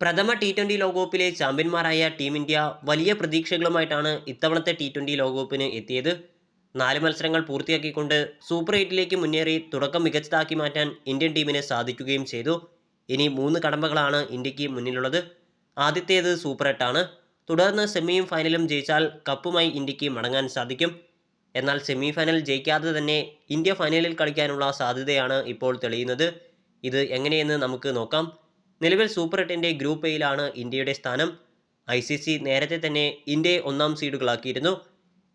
പ്രഥമ T twenty ലോകകപ്പിലെ ചാമ്പ്യന്മാരായ ടീം ഇന്ത്യ വലിയ പ്രതീക്ഷകളുമായിട്ടാണ് ഇത്തവണത്തെ ടി ട്വന്റി ലോകകപ്പിന് എത്തിയത്. നാല് മത്സരങ്ങൾ പൂർത്തിയാക്കിക്കൊണ്ട് സൂപ്പർ എയ്റ്റിലേക്ക് മുന്നേറി തുടക്കം മികച്ചതാക്കി മാറ്റാൻ ഇന്ത്യൻ ടീമിന് സാധിക്കുകയും ചെയ്തു. ഇനി മൂന്ന് കടമ്പകളാണ് ഇന്ത്യയ്ക്ക് മുന്നിലുള്ളത്. ആദ്യത്തേത് സൂപ്പർ എട്ടാണ് തുടർന്ന് സെമിയും ഫൈനലും ജയിച്ചാൽ കപ്പുമായി ഇന്ത്യയ്ക്ക് മടങ്ങാൻ സാധിക്കും. എന്നാൽ സെമി ഫൈനൽ ജയിക്കാതെ തന്നെ ഇന്ത്യ ഫൈനലിൽ കളിക്കാനുള്ള സാധ്യതയാണ് ഇപ്പോൾ തെളിയുന്നത്. ഇത് എങ്ങനെയെന്ന് നമുക്ക് നോക്കാം. നിലവിൽ സൂപ്പർ എട്ടിന്റെ ഗ്രൂപ്പ് എയിലാണ് ഇന്ത്യയുടെ സ്ഥാനം. ഐ സി സി നേരത്തെ തന്നെ ഇന്ത്യയെ ഒന്നാം സീഡുകളാക്കിയിരുന്നു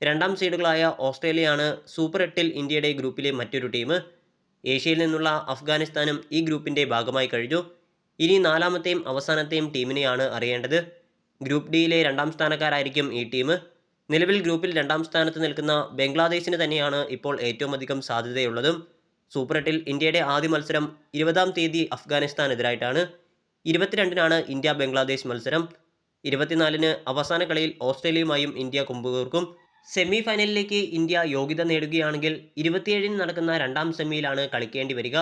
രണ്ടാം സീഡുകളായ ഓസ്ട്രേലിയയാണ് സൂപ്പർ എട്ടിൽ ഇന്ത്യയുടെ ഗ്രൂപ്പിലെ മറ്റൊരു ടീം ഏഷ്യയിൽ നിന്നുള്ള അഫ്ഗാനിസ്ഥാനും ഈ ഗ്രൂപ്പിന്റെ ഭാഗമായി കഴിഞ്ഞു. ഇനി നാലാമത്തെയും അവസാനത്തെയും ടീമിനെയാണ് അറിയേണ്ടത്. ഗ്രൂപ്പ് ഡിയിലെ രണ്ടാം സ്ഥാനക്കാരായിരിക്കും ഈ ടീം നിലവിൽ ഗ്രൂപ്പിൽ രണ്ടാം സ്ഥാനത്ത് നിൽക്കുന്ന ബംഗ്ലാദേശിന് തന്നെയാണ് ഇപ്പോൾ ഏറ്റവും അധികം സാധ്യതയുള്ളതും. സൂപ്പർ എട്ടിൽ ഇന്ത്യയുടെ ആദ്യ മത്സരം ഇരുപതാം തീയതി അഫ്ഗാനിസ്ഥാനെതിരായിട്ടാണ്. ഇരുപത്തിരണ്ടിനാണ് ഇന്ത്യ ബംഗ്ലാദേശ് മത്സരം. ഇരുപത്തിനാലിന് അവസാന കളിയിൽ ഓസ്ട്രേലിയയുമായും ഇന്ത്യ കൊമ്പുകൂർക്കും. സെമി ഫൈനലിലേക്ക് ഇന്ത്യ യോഗ്യത നേടുകയാണെങ്കിൽ ഇരുപത്തിയേഴിന് നടക്കുന്ന രണ്ടാം സെമിയിലാണ് കളിക്കേണ്ടി വരിക.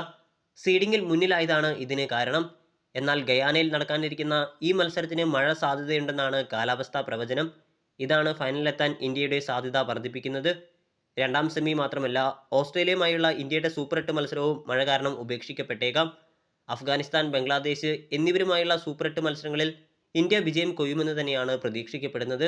സീഡിങ്ങിൽ മുന്നിലായതാണ് ഇതിന് കാരണം. എന്നാൽ ഗയാനയിൽ നടക്കാനിരിക്കുന്ന ഈ മത്സരത്തിന് മഴ സാധ്യതയുണ്ടെന്നാണ് കാലാവസ്ഥാ പ്രവചനം. ഇതാണ് ഫൈനലിലെത്താൻ ഇന്ത്യയുടെ സാധ്യത വർദ്ധിപ്പിക്കുന്നത്. രണ്ടാം സെമി മാത്രമല്ല ഓസ്ട്രേലിയയുമായുള്ള ഇന്ത്യയുടെ സൂപ്പർ എട്ട് മത്സരവും മഴ കാരണം ഉപേക്ഷിക്കപ്പെട്ടേക്കാം. അഫ്ഗാനിസ്ഥാൻ ബംഗ്ലാദേശ് എന്നിവരുമായുള്ള സൂപ്പർ എട്ട് മത്സരങ്ങളിൽ ഇന്ത്യ വിജയം കൊയ്യുമെന്ന് തന്നെയാണ് പ്രതീക്ഷിക്കപ്പെടുന്നത്.